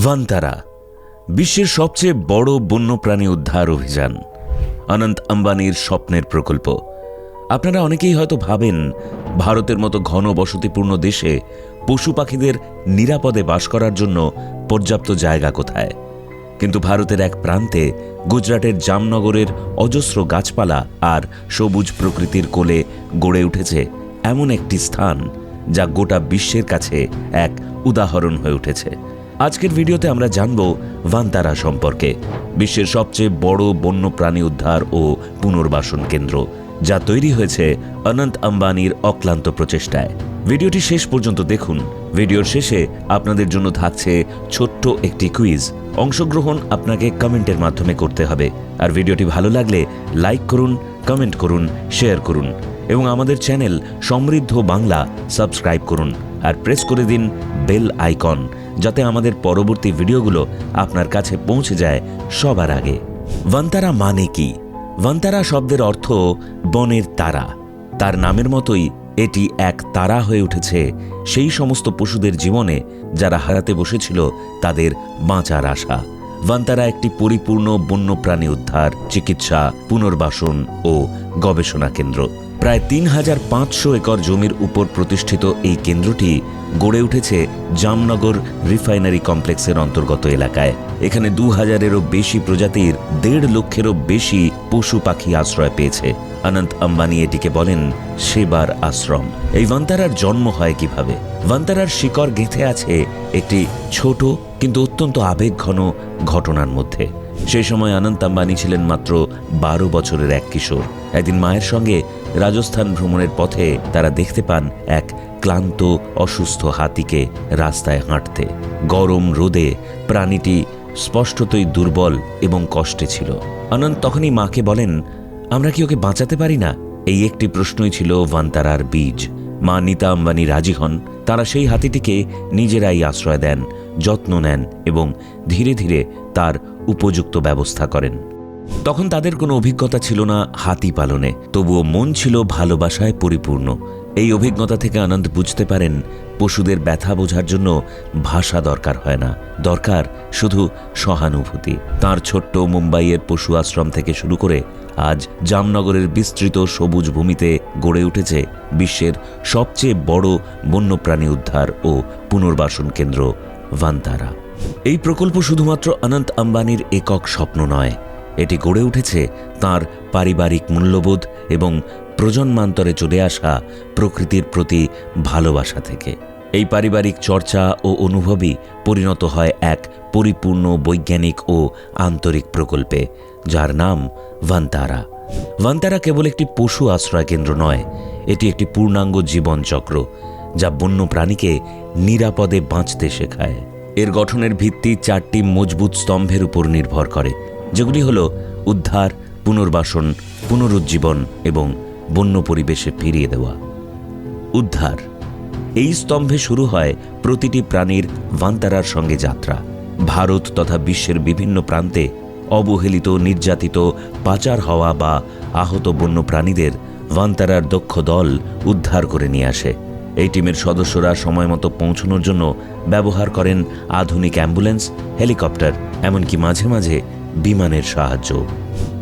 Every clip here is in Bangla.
ভান্তারা বিশ্বের সবচেয়ে বড় বন্যপ্রাণী উদ্ধার অভিযান। অনন্ত আম্বানির স্বপ্নের প্রকল্প। আপনারা অনেকেই হয়তো ভাবেন, ভারতের মতো ঘন বসতিপূর্ণ দেশে পশু পাখিদের নিরাপদে বাস করার জন্য পর্যাপ্ত জায়গা কোথায়? কিন্তু ভারতের এক প্রান্তে গুজরাটের জামনগরের অজস্র গাছপালা আর সবুজ প্রকৃতির কোলে গড়ে উঠেছে এমন একটি স্থান, যা গোটা বিশ্বের কাছে এক উদাহরণ হয়ে উঠেছে। আজকের ভিডিওতে আমরা জানব ভান্তারা সম্পর্কে, বিশ্বের সবচেয়ে বড় বন্যপ্রাণী উদ্ধার ও পুনর্বাসন কেন্দ্র, যা তৈরি হয়েছে অনন্ত আম্বানির অক্লান্ত প্রচেষ্টায়। ভিডিওটি শেষ পর্যন্ত দেখুন। ভিডিওর শেষে আপনাদের জন্য থাকছে ছোট্ট একটি কুইজ। অংশগ্রহণ আপনাকে কমেন্টের মাধ্যমে করতে হবে। আর ভিডিওটি ভালো লাগলে লাইক করুন, কমেন্ট করুন, শেয়ার করুন। এবং আমাদের চ্যানেল সমৃদ্ধ বাংলা সাবস্ক্রাইব করুন। আর প্রেস করে দিন বেল আইকন। যাতে আমাদের পরবর্তী ভিডিওগুলো আপনার কাছে পৌঁছে যায় সবার আগে। ভান্তারা মানে কি? ভান্তারা শব্দের অর্থ বনের তারা। তার নামের মতোই এটি এক তারা হয়ে উঠেছে। সেই সমস্ত পশুদের জীবনে যারা হারাতে বসেছিল, তাদের বাঁচার আশা। ভান্তারা একটি পরিপূর্ণ বন্যপ্রাণী উদ্ধার, চিকিৎসা, পুনর্বাসন ও গবেষণা কেন্দ্র। প্রায় তিন হাজার পাঁচশো একর জমির উপর প্রতিষ্ঠিত এই কেন্দ্রটি গড়ে উঠেছে জামনগর রিফাইনারি কমপ্লেক্সের অন্তর্গত এলাকায়। এখানে দু হাজারেরও বেশি প্রজাতির দেড় লক্ষেরও বেশি পশু পাখি আশ্রয় পেয়েছে। অনন্ত আম্বানি এটিকে বলেন সেবার আশ্রম। এই ভান্তারার জন্ম হয় কীভাবে? ভান্তারার শিকড় গেঁথে আছে একটি ছোট কিন্তু অত্যন্ত আবেগঘন ঘটনার মধ্যে। সেই সময় অনন্ত আম্বানি ছিলেন মাত্র বারো বছরের এক কিশোর। একদিন মায়ের সঙ্গে রাজস্থান ভ্রমণের পথে তারা দেখতে পান এক ক্লান্ত, অসুস্থ হাতিকে রাস্তায় হাঁটতে। গরম রোদে প্রাণীটি স্পষ্টতই দুর্বল এবং কষ্টে ছিল। অনন্ত তখনই মাকে বলেন, আমরা কি ওকে বাঁচাতে পারি না? এই একটি প্রশ্নই ছিল ভান্তারার বীজ। মা নিতা আম্বানি রাজি হন। তারা সেই হাতিটিকে নিজেরাই আশ্রয় দেন, যত্ন নেন এবং ধীরে ধীরে তার উপযুক্ত ব্যবস্থা করেন। তখন তাদের কোনো অভিজ্ঞতা ছিল না হাতি পালনে। তবুও মন ছিল ভালোবাসায় পরিপূর্ণ। এই অভিজ্ঞতা থেকে আনন্দ বুঝতে পারেন, পশুদের ব্যথা বোঝার জন্য ভাষা দরকার হয় না। দরকার শুধু সহানুভূতি। তার ছোট্ট মুম্বাইয়ের পশু আশ্রম থেকে শুরু করে আজ জামনগরের বিস্তৃত সবুজ ভূমিতে গড়ে উঠেছে বিশ্বের সবচেয়ে বড় বন্যপ্রাণী উদ্ধার ও পুনর্বাসন কেন্দ্র, ভান্তারা। এই প্রকল্প শুধুমাত্র অনন্ত আম্বানির একক স্বপ্ন নয় এটি গড়ে উঠেছে তার পারিবারিক মূল্যবোধ এবং প্রজন্মান্তরে চলে আসা প্রকৃতির প্রতি ভালোবাসা থেকে। এই পারিবারিক চর্চা ও অনুভবই পরিণত হয় এক পরিপূর্ণ বৈজ্ঞানিক ও আন্তরিক প্রকল্পে, যার নাম ভান্তারা। ভান্তারা কেবল একটি পশু আশ্রয় কেন্দ্র নয়, এটি একটি পূর্ণাঙ্গ জীবনচক্র, যা বন্য প্রাণীকে নিরাপদে বাঁচতে শেখায়। এর গঠনের ভিত্তি চারটি মজবুত স্তম্ভের উপর নির্ভর করে। যেগুলি হল উদ্ধার, পুনর্বাসন, পুনরুজ্জীবন এবং বন্য পরিবেশে ফিরিয়ে দেওয়া। উদ্ধার। এই স্তম্ভে শুরু হয় প্রতিটি প্রাণীর ভান্তারার সঙ্গে যাত্রা। ভারত তথা বিশ্বের বিভিন্ন প্রান্তে অবহেলিত, নির্যাতিত, পাচার হওয়া বা আহত বন্য প্রাণীদের ভান্তারার দক্ষ দল উদ্ধার করে নিয়ে আসে। এই টিমের সদস্যরা সময় মতো পৌঁছানোর জন্য ব্যবহার করেন আধুনিক অ্যাম্বুলেন্স, হেলিকপ্টার, এমনকি মাঝে মাঝে বিমানের সাহায্য।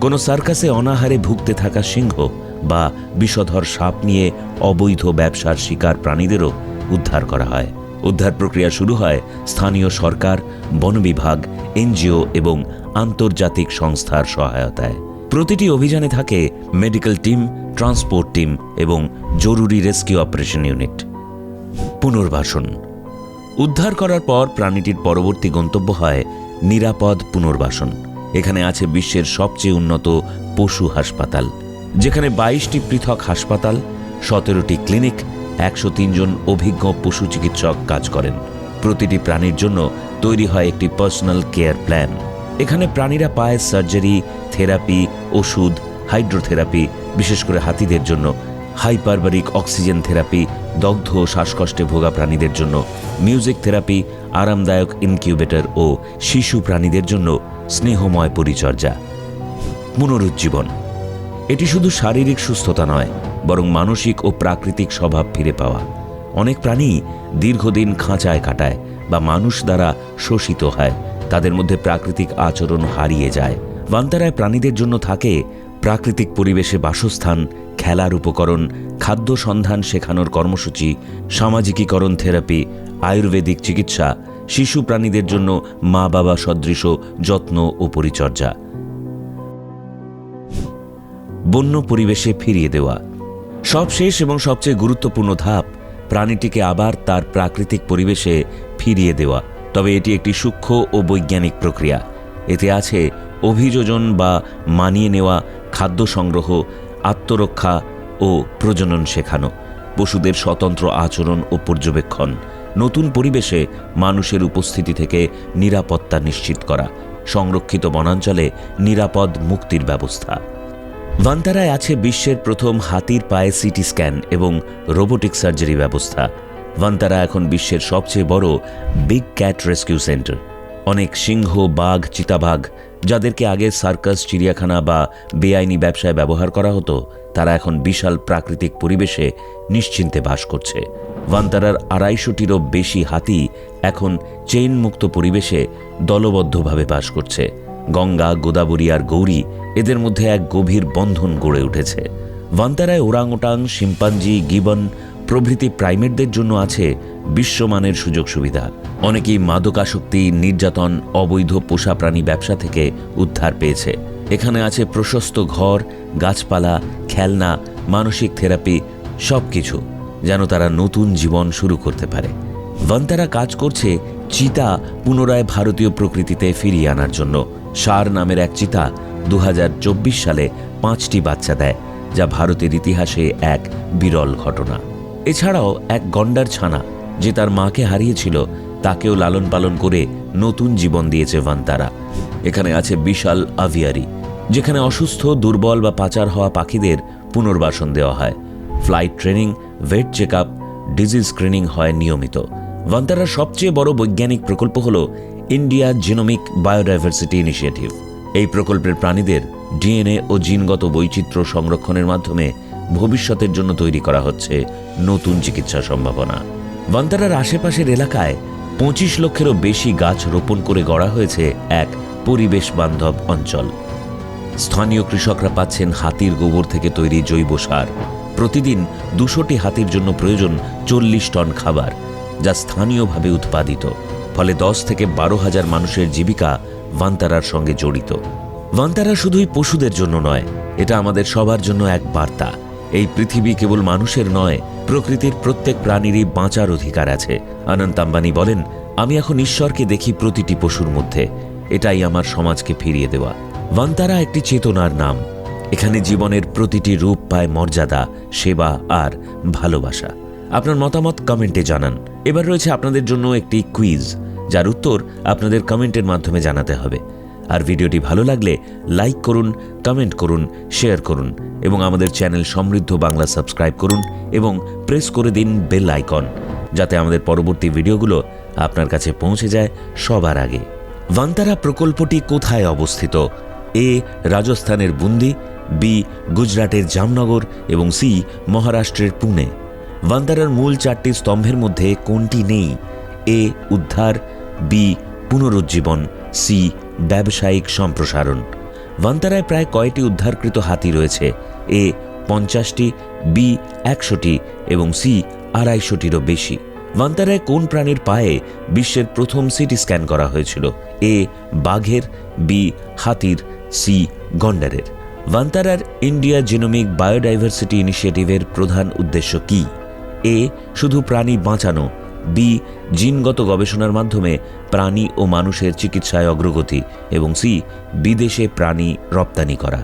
কোনো সার্কাসে অনাহারে ভুগতে থাকা সিংহ বা বিষধর সাপ নিয়ে অবৈধ ব্যবসার শিকার প্রাণীদেরও উদ্ধার করা হয়। উদ্ধার প্রক্রিয়া শুরু হয় স্থানীয় সরকার, বন বিভাগ, এনজিও এবং আন্তর্জাতিক সংস্থার সহায়তায়। প্রতিটি অভিযানে থাকে মেডিকেল টিম, ট্রান্সপোর্ট টিম এবং জরুরি রেস্কিউ অপারেশন ইউনিট। পুনর্বাসন। উদ্ধার করার পর প্রাণীটির পরবর্তী গন্তব্য হয় নিরাপদ পুনর্বাসন। এখানে আছে বিশ্বের সবচেয়ে উন্নত পশু হাসপাতাল, যেখানে বাইশটি পৃথক হাসপাতাল, সতেরোটি ক্লিনিক, একশো জন অভিজ্ঞ পশু চিকিৎসক কাজ করেন। প্রতিটি প্রাণীর জন্য তৈরি হয় একটি পার্সোনাল কেয়ার প্ল্যান। এখানে প্রাণীরা পায় সার্জারি, থেরাপি, ওষুধ, হাইড্রোথেরাপি, বিশেষ করে হাতিদের জন্য, হাইপারবারিক অক্সিজেন থেরাপি, দগ্ধ শ্বাসকষ্টে ভোগা প্রাণীদের জন্য, মিউজিক থেরাপি, আরামদায়ক ইনকিউবেটর ও শিশু প্রাণীদের জন্য স্নেহময় পরিচর্যা, পুনরুজ্জীবন। এটি শুধু শারীরিক সুস্থতা নয়, বরং মানসিক ও প্রাকৃতিক স্বভাব ফিরে পাওয়া। অনেক প্রাণী দীর্ঘদিন খাঁচায় কাটায় বা মানুষ দ্বারা শোষিত হয়, তাদের মধ্যে প্রাকৃতিক আচরণ হারিয়ে যায়। ভান্তারায় প্রাণীদের জন্য থাকে প্রাকৃতিক পরিবেশে বাসস্থান, খেলার উপকরণ, খাদ্য সন্ধান শেখানোর কর্মসূচি, সামাজিকীকরণ থেরাপি, আয়ুর্বেদিক চিকিৎসা শিশু প্রাণীদের জন্য মা বাবা সদৃশ, যত্ন ও পরিচর্যা। বন্য পরিবেশে ফিরিয়ে দেওয়া। সবশেষ এবং সবচেয়ে গুরুত্বপূর্ণ ধাপ, প্রাণীটিকে আবার তার প্রাকৃতিক পরিবেশে ফিরিয়ে দেওয়া। তবে এটি একটি সূক্ষ্ম ও বৈজ্ঞানিক প্রক্রিয়া। এতে আছে অভিযোজন বা মানিয়ে নেওয়া, খাদ্য সংগ্রহ, আত্মরক্ষা ও প্রজনন শেখানো, পশুদের স্বতন্ত্র আচরণ ও পর্যবেক্ষণ। নতুন পরিবেশে মানুষের উপস্থিতি থেকে নিরাপত্তা নিশ্চিত করা, সংরক্ষিত বনাঞ্চলে নিরাপদ মুক্তির ব্যবস্থা। ভান্তারায় আছে বিশ্বের প্রথম হাতির পায়ে সিটি স্ক্যান এবং রোবোটিক সার্জারি ব্যবস্থা। ভান্তারা এখন বিশ্বের সবচেয়ে বড় বিগ ক্যাট রেস্কিউ সেন্টার। অনেক সিংহ, বাঘ, চিতাবাঘ, যাদেরকে আগে সার্কাস, চিড়িয়াখানা বা বেআইনি ব্যবসায় ব্যবহার করা হতো, তারা এখন বিশাল প্রাকৃতিক পরিবেশে নিশ্চিন্তে বাস করছে। ভান্তারার আড়াইশোটিরও বেশি হাতি এখন চেইন মুক্ত পরিবেশে দলবদ্ধভাবে বাস করছে। গঙ্গা, গোদাবরী আর গৌরী এদের মধ্যে এক গভীর বন্ধন গড়ে উঠেছে। ভান্তারায় ওরাংওটাং, শিম্পাঞ্জি, গিবন প্রভৃতি প্রাইমেটদের জন্য আছে বিশ্বমানের সুযোগ সুবিধা। অনেকেই মাদকাসক্তি, নির্যাতন, অবৈধ পোষা প্রাণী ব্যবসা থেকে উদ্ধার পেয়েছে। এখানে আছে প্রশস্ত ঘর, গাছপালা, খেলনা, মানসিক থেরাপি সব কিছু যেন তারা নতুন জীবন শুরু করতে পারে। ভান্তারা কাজ করছে চিতা পুনরায় ভারতীয় প্রকৃতিতে ফিরিয়ে আনার জন্য। সার নামের এক চিতা দু সালে পাঁচটি বাচ্চা দেয়, যা ভারতের ইতিহাসে এক বিরল ঘটনা। এছাড়াও এক গন্ডার ছানা, যে তার মাকে হারিয়েছিল, তাকেও লালন পালন করে নতুন জীবন দিয়েছে ভান্তারা। এখানে আছে বিশাল আভিয়ারি, যেখানে অসুস্থ, দুর্বল বা পাচার হওয়া পাখিদের পুনর্বাসন দেওয়া হয়। Flight training vet check up disease screening হয় নিয়মিত। ভান্তারার সবচেয়ে বড় বৈজ্ঞানিক প্রকল্প হল ইন্ডিয়া জিনোমিক বায়োডাইভার্সিটি ইনিশিয়েটিভ এই প্রকল্পের প্রাণীদের ডিএনএ ও জিনগত বৈচিত্র্য সংরক্ষণের মাধ্যমে ভবিষ্যতের জন্য তৈরি করা হচ্ছে নতুন চিকিৎসা সম্ভাবনা। ভান্তারার আশেপাশের এলাকায় পঁচিশ লক্ষেরও বেশি গাছ রোপণ করে গড়া হয়েছে এক পরিবেশ বান্ধব অঞ্চল। স্থানীয় কৃষকরা পাচ্ছেন হাতির গোবর থেকে তৈরি জৈব সার। প্রতিদিন দুশোটি হাতির জন্য প্রয়োজন চল্লিশ টন খাবার, যা স্থানীয়ভাবে উৎপাদিত। ফলে দশ থেকে বারো হাজার মানুষের জীবিকা ভান্তারার সঙ্গে জড়িত। ভান্তারা শুধুই পশুদের জন্য নয়, এটা আমাদের সবার জন্য এক বার্তা। এই পৃথিবী কেবল মানুষের নয়, প্রকৃতির প্রত্যেক প্রাণীরই বাঁচার অধিকার আছে। অনন্ত আম্বানি বলেন, আমি এখন ঈশ্বরকে দেখি প্রতিটি পশুর মধ্যে। এটাই আমার সমাজকে ফিরিয়ে দেওয়া। ভান্তারা একটি চেতনার নাম। এখানে জীবনের প্রতিটি রূপ পায় মর্যাদা, সেবা আর ভালোবাসা। আপনার মতামত কমেন্টে জানান। এবার রয়েছে আপনাদের জন্য একটি কুইজ যার উত্তর আপনাদের কমেন্টের মাধ্যমে জানাতে হবে। আর ভিডিওটি ভালো লাগলে লাইক করুন কমেন্ট করুন শেয়ার করুন এবং আমাদের চ্যানেল সমৃদ্ধ বাংলা সাবস্ক্রাইব করুন এবং প্রেস করে দিন বেল আইকন যাতে আমাদের পরবর্তী ভিডিওগুলো আপনার কাছে পৌঁছে যায় সবার আগে। ভান্তারা প্রকল্পটি কোথায় অবস্থিত? এ, রাজস্থানের বুন্দি বি, গুজরাটের জামনগর এবং সি, মহারাষ্ট্রের পুনে। ভান্তারার মূল চারটি স্তম্ভের মধ্যে কোনটি নেই? এ, উদ্ধার, বি, পুনরুজ্জীবন, সি, ব্যবসায়িক সম্প্রসারণ। ভান্তারায় প্রায় কয়টি উদ্ধারকৃত হাতি রয়েছে? এ, পঞ্চাশটি, বি, একশোটি এবং সি, আড়াইশোটিরও বেশি। ভান্তারায় কোন প্রাণীর পায়ে বিশ্বের প্রথম সিটি স্ক্যান করা হয়েছিল? এ, বাঘের, বি, হাতির, সি, গন্ডারের। ভান্তারার ইন্ডিয়া জিনোমিক বায়োডাইভার্সিটি ইনিশিয়েটিভের প্রধান উদ্দেশ্য কি? এ, শুধু প্রাণী বাঁচানো। বি জিনগত গবেষণার মাধ্যমে প্রাণী ও মানুষের চিকিৎসায় অগ্রগতি। এবং সি বিদেশে প্রাণী রপ্তানি করা।